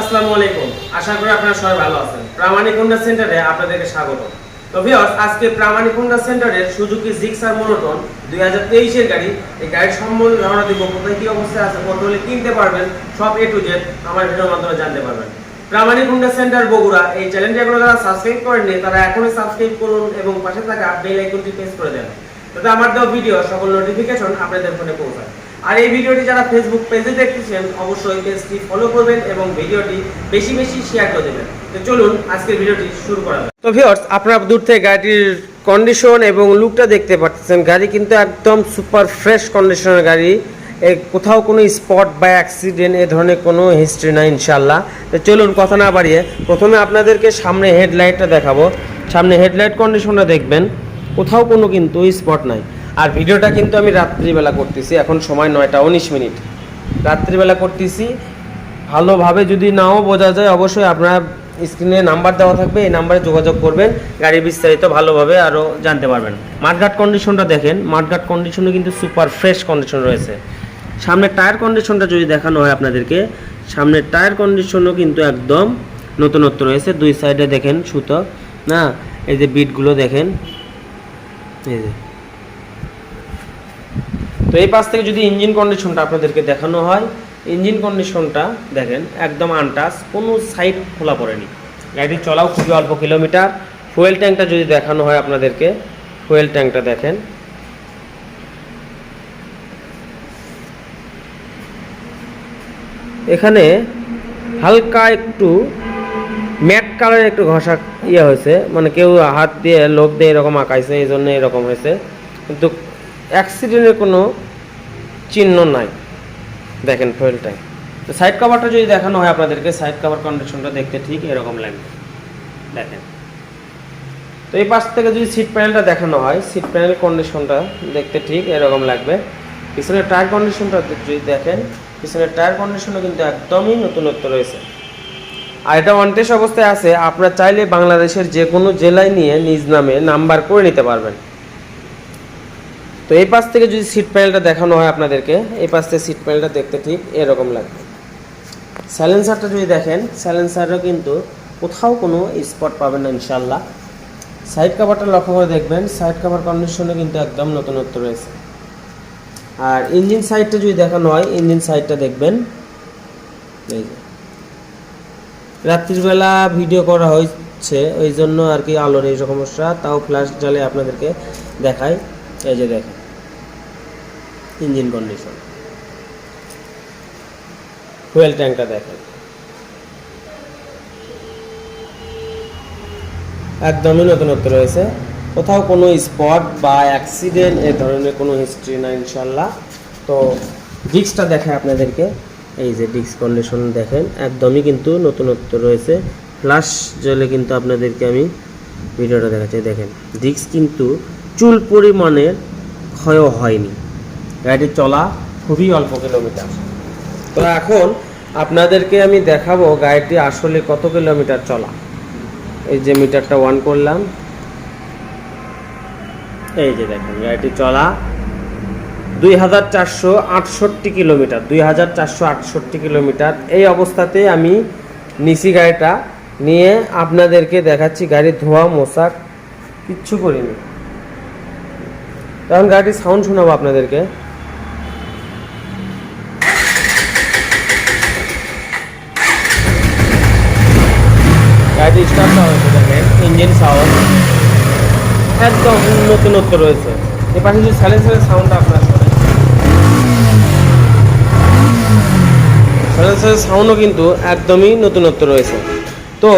আসসালামু সব এ to Z আমার ভিডিওর মাধ্যমে জানতে পারবেন। প্রামাণিক হোন্ডা সেন্টার বগুড়া, এই চ্যানেলটি এখনও যারা সাবস্ক্রাইব করেননি, তারা এখনই সাবস্ক্রাইব করুন এবং পাশে থাকা বেল আইকনটি প্রেস করে দেন। যাতে আমার দেওয়া ভিডিও সকল নোটিফিকেশন আপনাদের ফোনে পৌঁছায়। আর এই ভিডিওটি যারা ফেসবুক পেজে দেখতেছেন, অবশ্যই পেজটি ফলো করবেন এবং ভিডিওটি বেশি বেশি শেয়ার করে দেবেন। তো চলুন, আজকের ভিডিওটি শুরু করা যাক। তো ভিউয়ার্স আপনারা দূর থেকে গাড়িটির কন্ডিশন এবং লুকটা দেখতে পাচ্ছেন। গাড়ি কিন্তু একদম সুপার ফ্রেশ কন্ডিশনের গাড়ি। কোথাও কোনো স্পট বা অ্যাক্সিডেন্ট এ ধরনের কোনো হিস্ট্রি নাই ইনশাল্লাহ তো চলুন, কথা না বাড়িয়ে প্রথমে আপনাদেরকে সামনে হেডলাইটটা দেখাবো। সামনে হেডলাইট কন্ডিশনটা দেখবেন। কোথাও কোনো কিন্তু স্পট নাই। আর ভিডিওটা কিন্তু আমি রাত্রিবেলা করতেছি, এখন সময় নয়টা উনিশ মিনিট। রাত্রিবেলা করতেছি। ভালোভাবে যদি নাও বোঝা যায়, অবশ্যই আপনারা স্ক্রিনে নাম্বার দেওয়া থাকবে, এই নাম্বারে যোগাযোগ করবেন গাড়ির বিস্তারিত ভালোভাবে আরও জানতে পারবেন। মাঠঘাট কন্ডিশনটা দেখেন, মাঠঘাট কন্ডিশনে কিন্তু সুপার ফ্রেশ কন্ডিশন রয়েছে। সামনের টায়ার কন্ডিশনটা যদি দেখানো হয় আপনাদেরকে, সামনের টায়ার কন্ডিশনও কিন্তু একদম নতুনত্ব রয়েছে। দুই সাইডে দেখেন সুতো, না? এই যে বিটগুলো দেখেন, এই যে। তো এই পাশ থেকে যদি ইঞ্জিন কন্ডিশনটা আপনাদেরকে দেখানো হয় ইঞ্জিন কন্ডিশনটা দেখেন, একদম আনটাচ কোনো সাইড খোলা পড়েনি। গাড়িটি চলাও খুবই অল্প কিলোমিটার ফুয়েল ট্যাঙ্কটা যদি দেখানো হয় আপনাদেরকে ফুয়েল ট্যাঙ্কটা দেখেন। এখানে হালকা একটু ম্যাট কালারের একটু ঘষা ইয়ে হয়েছে। মানে কেউ হাত দিয়ে লোক দিয়ে এরকম আঁকাইছে, এই জন্য এরকম হয়েছে। কিন্তু অ্যাক্সিডেন্টের কোনো চিহ্ন নাই। দেখেন ফুয়েল ট্যাঙ্ক তো সাইড কভারটা যদি দেখানো হয় আপনাদেরকে সাইড কভার কন্ডিশনটা দেখতে ঠিক এরকম লাগবে দেখেন। তো এই পাশ থেকে যদি সিট প্যানেলটা দেখানো হয় সিট প্যানেল কন্ডিশনটা দেখতে ঠিক এরকম লাগবে। পিছনের টায়ার কন্ডিশনটা যদি দেখেন, পিছনের টায়ার কন্ডিশনও কিন্তু একদমই নতুনত্ব রয়েছে। আর এটা অনটেস অবস্থায় আছে, আপনারা চাইলে বাংলাদেশের যে কোনো জেলায় নিয়ে নিজ নামে নাম্বার করে নিতে পারবেন। তো এই পাশ থেকে যদি সিট প্যানেলটা দেখানো হয় আপনাদেরকে, এই পাশ থেকে সিট প্যানেলটা দেখতে ঠিক এরকম লাগবে। স্যালেন্সারটা যদি দেখেন স্যালেন্সারও কিন্তু কোথাও কোনো স্পট পাবেন না ইনশাল্লাহ সাইড কাভারটা লক্ষ্য করে দেখবেন সাইড কাভার কন্ডিশনে কিন্তু একদম নতুনত্ব রয়েছে। আর ইঞ্জিন সাইডটা যদি দেখানো হয় ইঞ্জিন সাইডটা দেখবেন। এই রাত্রিবেলা ভিডিও করা হচ্ছে ওই জন্য আর কি আলোর এই সমস্যা তাও ফ্ল্যাশ জ্বালে আপনাদেরকে দেখাই। এই যে দেখেন, ইঞ্জিন কন্ডিশন ফুয়েল ট্যাঙ্কটা দেখেন। একদমই নতুনত্ব রয়েছে। কোথাও কোনো স্পট বা অ্যাক্সিডেন্ট এ ধরনের কোনো হিস্ট্রি না ইনশাল্লাহ তো ডিস্কটা দেখে আপনাদেরকে। এই যে ডিস্ক কন্ডিশন দেখেন, একদমই কিন্তু নতুনত্ব রয়েছে। ফ্লাশ জলে কিন্তু আপনাদেরকে আমি ভিডিওটা দেখাচ্ছি। দেখেন ডিস্ক কিন্তু চুল পরিমাণের ক্ষয়ও হয়নি। গাড়ি চলা খুবই অল্প কিলোমিটার। তো এখন আপনাদেরকে আমি দেখাবো গাড়িটি আসলে কত কিলোমিটার চলা। এই যে মিটারটা অন করলাম। এই যে দেখেন, গাড়িটি চলা দুই হাজার চারশো আটষট্টি কিলোমিটার, দুই হাজার চারশো আটষট্টি কিলোমিটার। এই অবস্থাতে আমি নিচি গাড়িটা নিয়ে আপনাদেরকে দেখাচ্ছি, গাড়ির ধোয়া, মোশাক, কিচ্ছু করিনি। তখন গাড়ির সাউন্ড শোনাবো আপনাদেরকে। গাড়ি স্টার্ট হয়েছে দেখেন ইঞ্জিন সাউন্ড একদম নতুনত্ব রয়েছে। এ পাশে যে সাইলেন্সারের সাউন্ডটা আপনার শোনেন সাইলেন্সারের সাউন্ডও কিন্তু একদমই নতুনত্ব রয়েছে। তো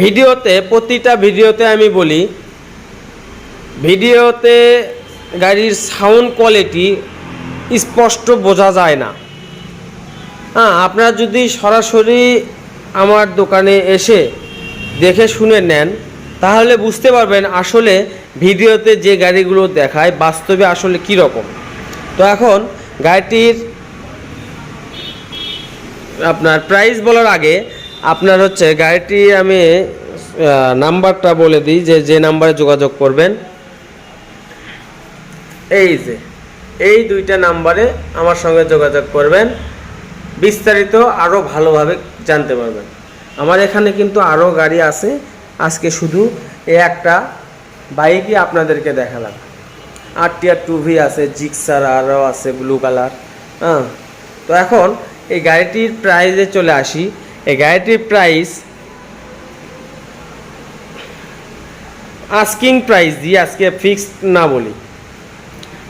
ভিডিওতে প্রতিটা ভিডিওতে আমি বলি ভিডিওতে গাড়ির সাউন্ড কোয়ালিটি স্পষ্ট বোঝা যায় না। হ্যাঁ আপনারা যদি সরাসরি আমার দোকানে এসে দেখে শুনে নেন, তাহলে বুঝতে পারবেন আসলে ভিডিওতে যে গাড়িগুলো দেখায় বাস্তবে আসলে কী রকম। তো এখন গাড়িটির আপনার প্রাইস বলার আগে আপনার হচ্ছে গাড়িটি আমি নাম্বারটা বলে দিই যে যে নাম্বারে যোগাযোগ করবেন। এই যে, এই দুইটা নাম্বারে আমার সঙ্গে যোগাযোগ করবেন, বিস্তারিত আরও ভালোভাবে জানতে পারবেন। আমার এখানে কিন্তু আরও গাড়ি আছে, আজকে শুধু এ একটা বাইকই আপনাদেরকে দেখালাম। আর টিয়ার টু ভি আছে, জিক্সার আরও আছে, ব্লু কালার হ্যাঁ। তো এখন এই গাড়িটির প্রাইসে চলে আসি। এই গাড়িটির প্রাইস আস্কিং প্রাইস দিয়ে আজকে ফিক্সড না বলি।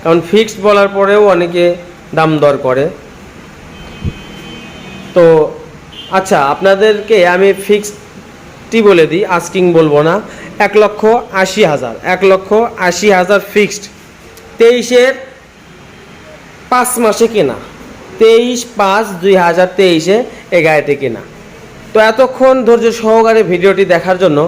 কারণ ফিক্সড বলার পরেও অনেকে দাম দর করে। তো আচ্ছা আপনাদেরকে আমি ফিক্সডটি বলে দিই আস্কিং বলব না। এক লক্ষ আশি হাজার, এক লক্ষ আশি হাজার ফিক্সড তেইশের পাঁচ মাসে কেনা। তেইশ পাঁচ দুই হাজার তেইশে গাড়িটি কেনা। তো এতক্ষণ ধৈর্য সহকারে ভিডিওটি দেখার জন্য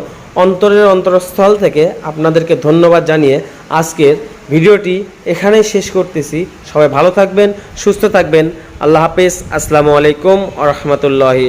অন্তরের অন্তরস্থল থেকে আপনাদেরকে ধন্যবাদ জানিয়ে আজকের ভিডিওটি এখানেই শেষ করতেছি। সবাই ভালো থাকবেন, সুস্থ থাকবেন। আল্লাহ হাফেজ। আসসালামু আলাইকুম আ রহমতুল্লাহি